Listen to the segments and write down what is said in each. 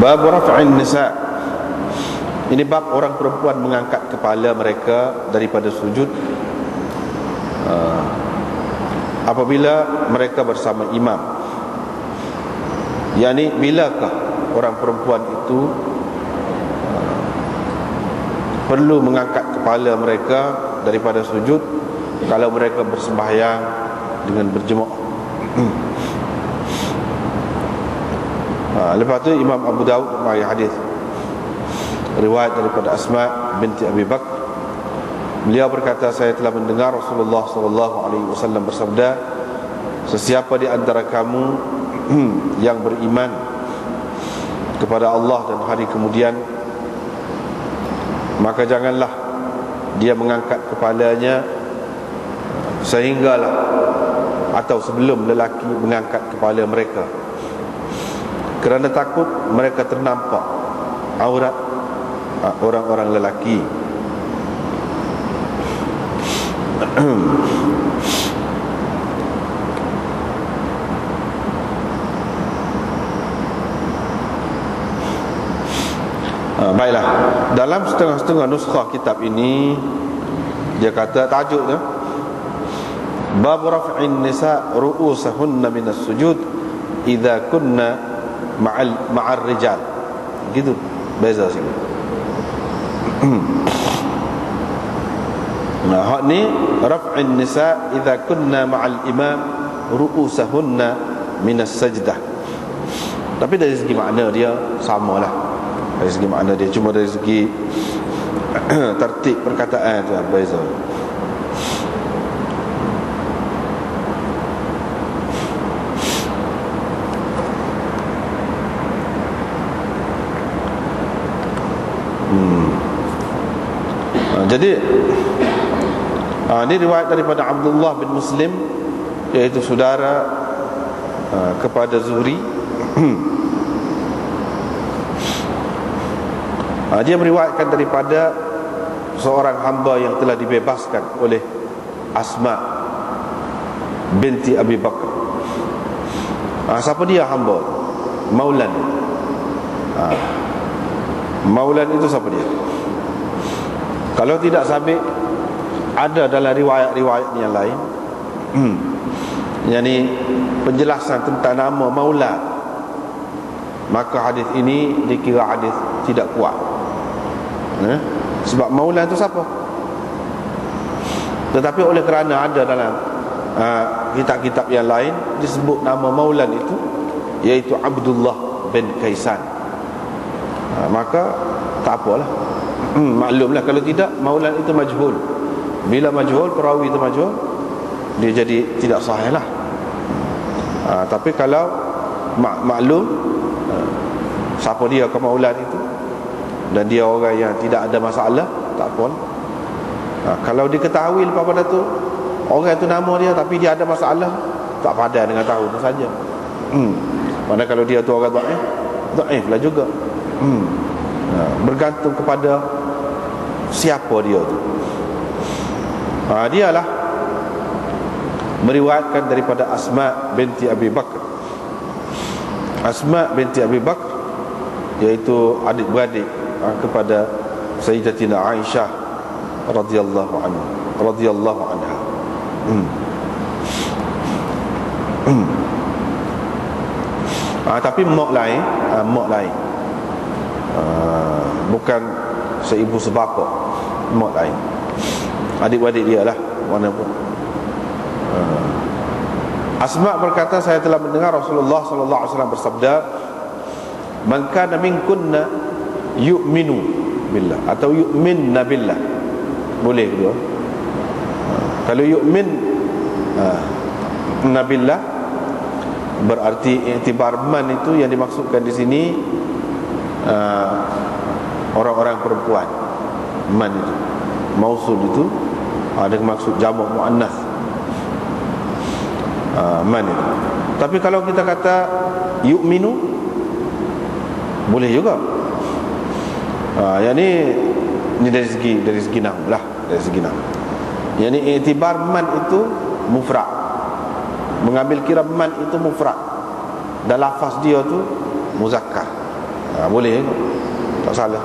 Bab raf'in nisa. Ini bab orang perempuan mengangkat kepala mereka daripada sujud. Uh, Apabila mereka bersama imam. Yani bilakah orang perempuan itu uh, Perlu mengangkat kepala mereka daripada sujud? Kalau mereka bersembahyang dengan berjemuk Ha, lepas tu Imam Abu Daud mari hadis. Riwayat daripada Asma binti Abi Bakr. Beliau berkata saya telah mendengar Rasulullah sallallahu alaihi wasallam bersabda sesiapa di antara kamu yang beriman kepada Allah dan hari kemudian maka janganlah dia mengangkat kepalanya sehinggalah atau sebelum lelaki mengangkat kepala mereka kerana takut mereka ternampak aurat ah, orang-orang lelaki. Ha, baiklah. Dalam setengah-setengah nuskah kitab ini dia kata tajuk dia bab raf'in nisa ru'usahunna minas sujud idza kunna ma'al ma'ar rijal. Gitu. Beza sini nah hak ni raf'in nisa idza kunna ma'al imam ru'usahunna min as-sajdah tapi dari segi makna dia samalah. Dari segi makna dia. Cuma dari segi tertib perkataan tu beza Jadi uh, Ini riwayat daripada Abdullah bin Muslim Iaitu saudara uh, Kepada Zuhri. Uh, Dia meriwayatkan daripada Seorang hamba yang telah dibebaskan Oleh Asma Binti Abi Bakar. Uh, Siapa dia hamba? Maulan Maulan itu siapa dia? Kalau tidak sabit Ada dalam riwayat-riwayat yang lain. Hmm. Yang ni Penjelasan tentang nama Maula Maka hadis ini Dikira hadis tidak kuat. Eh? Sebab Maula itu siapa? Tetapi oleh kerana ada dalam uh, Kitab-kitab yang lain Disebut nama Maulan itu Iaitu Abdullah bin Kaisan uh, Maka Tak apalah. Hmm, maklumlah. Kalau tidak maulan itu majhul. Bila majhul perawi itu majhul dia jadi tidak sahih lah ha, tapi kalau mak maklum ha, siapa dia ke maulan itu dan dia orang yang tidak ada masalah tak pun ha, kalau diketahui lepas pada tu orang itu nama dia tapi dia ada masalah tak padan dengan tahu tu saja. Hmm. mana kalau dia tu orang dhaif dhaif lah juga hmm. ha, bergantung kepada siapa dia tu ha, dialah meriwayatkan daripada Asma binti Abi Bakar Asma binti Abi Bakar iaitu adik-beradik ha, kepada Sayyidatina Aisyah radhiyallahu anha radhiyallahu anha hmm. Hmm. Ha, tapi mak lain ha, mak lain bukan seibu sebapa mak lain. Adik-adik dia lah mana pun. Uh. Asma berkata saya telah mendengar Rasulullah sallallahu alaihi wasallam bersabda man kana minkunna yu'minu billah atau yu'minna billah. Boleh kedua uh, kalau yu'min uh, nabillah berarti iktibar man itu yang dimaksudkan di sini uh, orang-orang perempuan. Man itu. Mausul itu ada maksud jamak muannas. Uh, man itu. Tapi kalau kita kata yu'minu boleh juga. Uh, yang ni ni dari segi dari segi nama lah dari segi nama yang ni itibar man itu mufrad. Mengambil kira man itu mufrad. Dan lafaz dia tu muzakkar. Ha, boleh tak salah.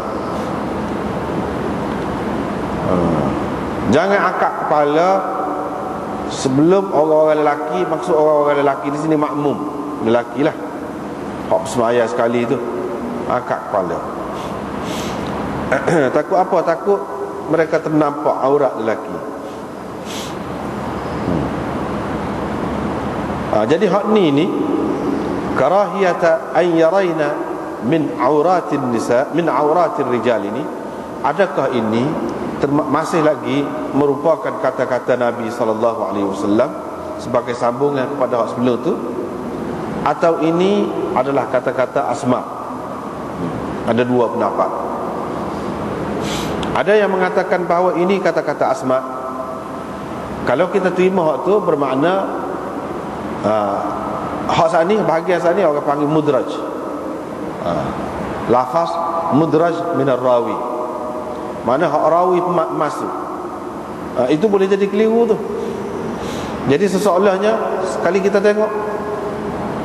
Ha. jangan akak kepala sebelum orang-orang lelaki. Maksud orang-orang lelaki di sini makmum. Lelaki lah. Hak semaya sekali tu. Akak kepala. Takut apa? Takut mereka ternampak aurat lelaki. Hmm. ha, jadi hak ni ni karahiyata an yaraina min auratin nisa min auratir rijal ini adakah ini masih lagi merupakan kata-kata Nabi sallallahu alaihi wasallam sebagai sambungan kepada hak sebelum tu? Atau ini adalah kata-kata asma? Ada dua pendapat. Ada yang mengatakan bahawa ini kata-kata asma. Kalau kita terima hak tu bermakna uh, hak saat ni bahagian saat ni orang panggil mudraj uh, lafaz mudraj minar rawi. Mana hak rawi masuk. Uh, itu boleh jadi keliru tu. Jadi seseolahnya sekali kita tengok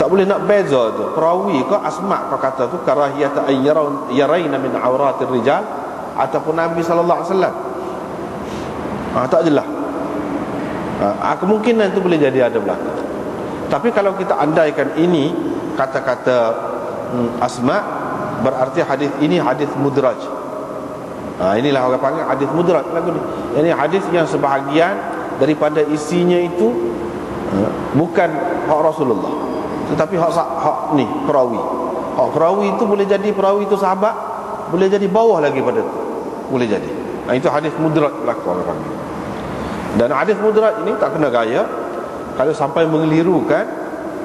tak boleh nak beza tu. Perawi ke asma kau kata tu karahiyata ayyaraun yaraina min auratir rijal ataupun Nabi sallallahu alaihi wasallam. Ah tak jelas ah kemungkinan itu boleh jadi ada belakang. Tapi kalau kita andaikan ini kata-kata hmm, asma berarti hadis ini hadis mudraj. Ha, inilah orang panggil hadis mudraj lagu ni. Ini hadis yang sebahagian daripada isinya itu uh, bukan hak Rasulullah. Tetapi hak hak ni perawi. Hak perawi itu boleh jadi perawi itu sahabat, boleh jadi bawah lagi pada itu. Boleh jadi. Ha, itu hadis mudraj lagu orang panggil. Dan hadis mudraj ini tak kena gaya kalau sampai mengelirukan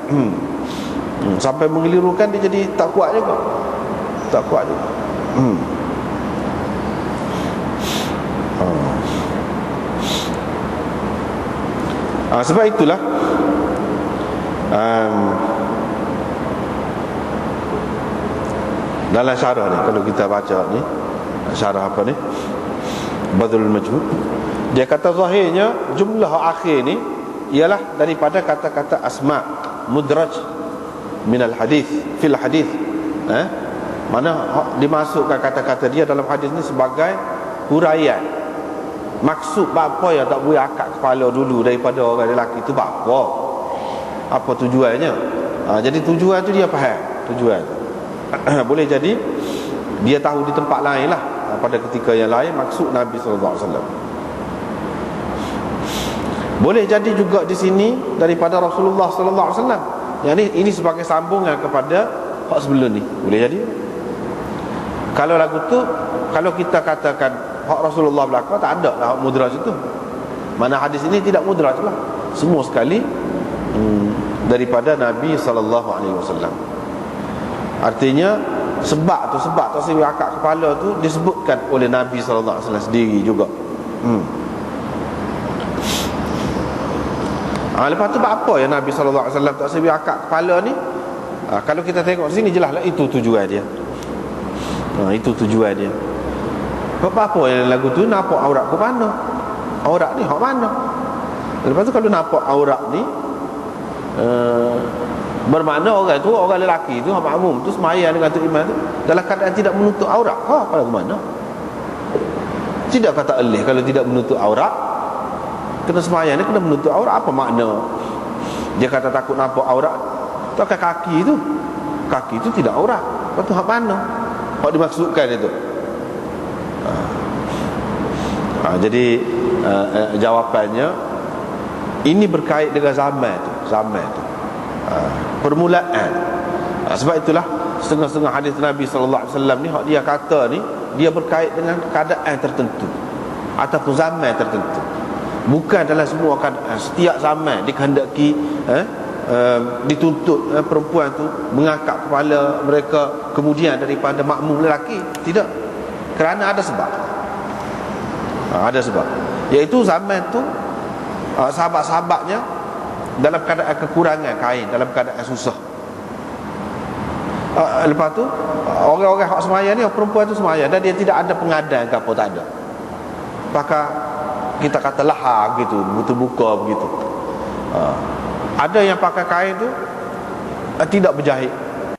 hmm, sampai mengelirukan dia jadi tak kuat juga. Tak kuat juga. Hmm. Ha, sebab itulah um, dalam syarah ni kalau kita baca ni syarah apa ni? Badrul Majhud dia kata zahirnya jumlah akhir ni ialah daripada kata-kata asma mudraj minal hadis fil hadis eh? Mana dimasukkan kata-kata dia dalam hadis ni sebagai huraian. Maksud apa yang tak boleh akak kepala dulu daripada orang lelaki itu apa? Apa tujuannya? Ha, jadi tujuan tu dia faham tujuan. Boleh jadi dia tahu di tempat lain lah. Pada ketika yang lain maksud Nabi sallallahu alaihi wasallam. Boleh jadi juga di sini daripada Rasulullah sallallahu alaihi wasallam. Yang ini ini sebagai sambungan kepada hak sebelum ni. Boleh jadi. Kalau lagu tu kalau kita katakan hak Rasulullah belaka tak ada lah hak mudraj itu. Mana hadis ini tidak mudraj lah. Semua sekali hmm, daripada Nabi sallallahu alaihi wasallam. Artinya sebab tu sebab tu akak kepala tu disebutkan oleh Nabi sallallahu alaihi wasallam sendiri juga. Hmm. Ha, lepas tu apa yang Nabi SAW tak sebi akak kepala ni? Ha, Kalau kita tengok sini jelaslah itu tujuan dia. Ha, Itu tujuan dia. Apa-apa yang lagu tu? Nampak aurat ke mana? Aurat ni hak mana? Lepas tu kalau nampak aurat ni uh, Bermakna orang tu Orang lelaki tu Hak makmum tu Semayang dengan tu iman tu Dalam keadaan tidak menutup aurat. Ha pada ke mana? Tidak kata elih Kalau tidak menutup aurat kena semayang dia kena menutup aurat. Apa makna? Dia kata takut nampak aurat. Tu kan kaki tu. Kaki tu tidak aurat. Lepas tu hak mana? Hak dimaksudkan itu ha. Ha, jadi uh, uh, jawapannya ini berkait dengan zaman tu. Zaman tu. Ha, permulaan. Ha, sebab itulah setengah-setengah hadis Nabi wasallam ni hak dia kata ni dia berkait dengan keadaan tertentu ataupun zaman tertentu bukan dalam semua kan setiap zaman dikehendaki eh, uh, dituntut uh, perempuan tu mengangkat kepala mereka kemudian daripada makmum lelaki. Tidak. Kerana ada sebab. Uh, ada sebab. Iaitu zaman tu uh, sahabat-sahabatnya dalam keadaan kekurangan kain dalam keadaan susah. Uh, lepas tu orang-orang hak semaya ni perempuan tu semaya dan dia tidak ada pengadaan ke apa tak ada. Maka kita kata laha gitu butuh buka begitu ha. ada yang pakai kain tu uh, tidak berjahit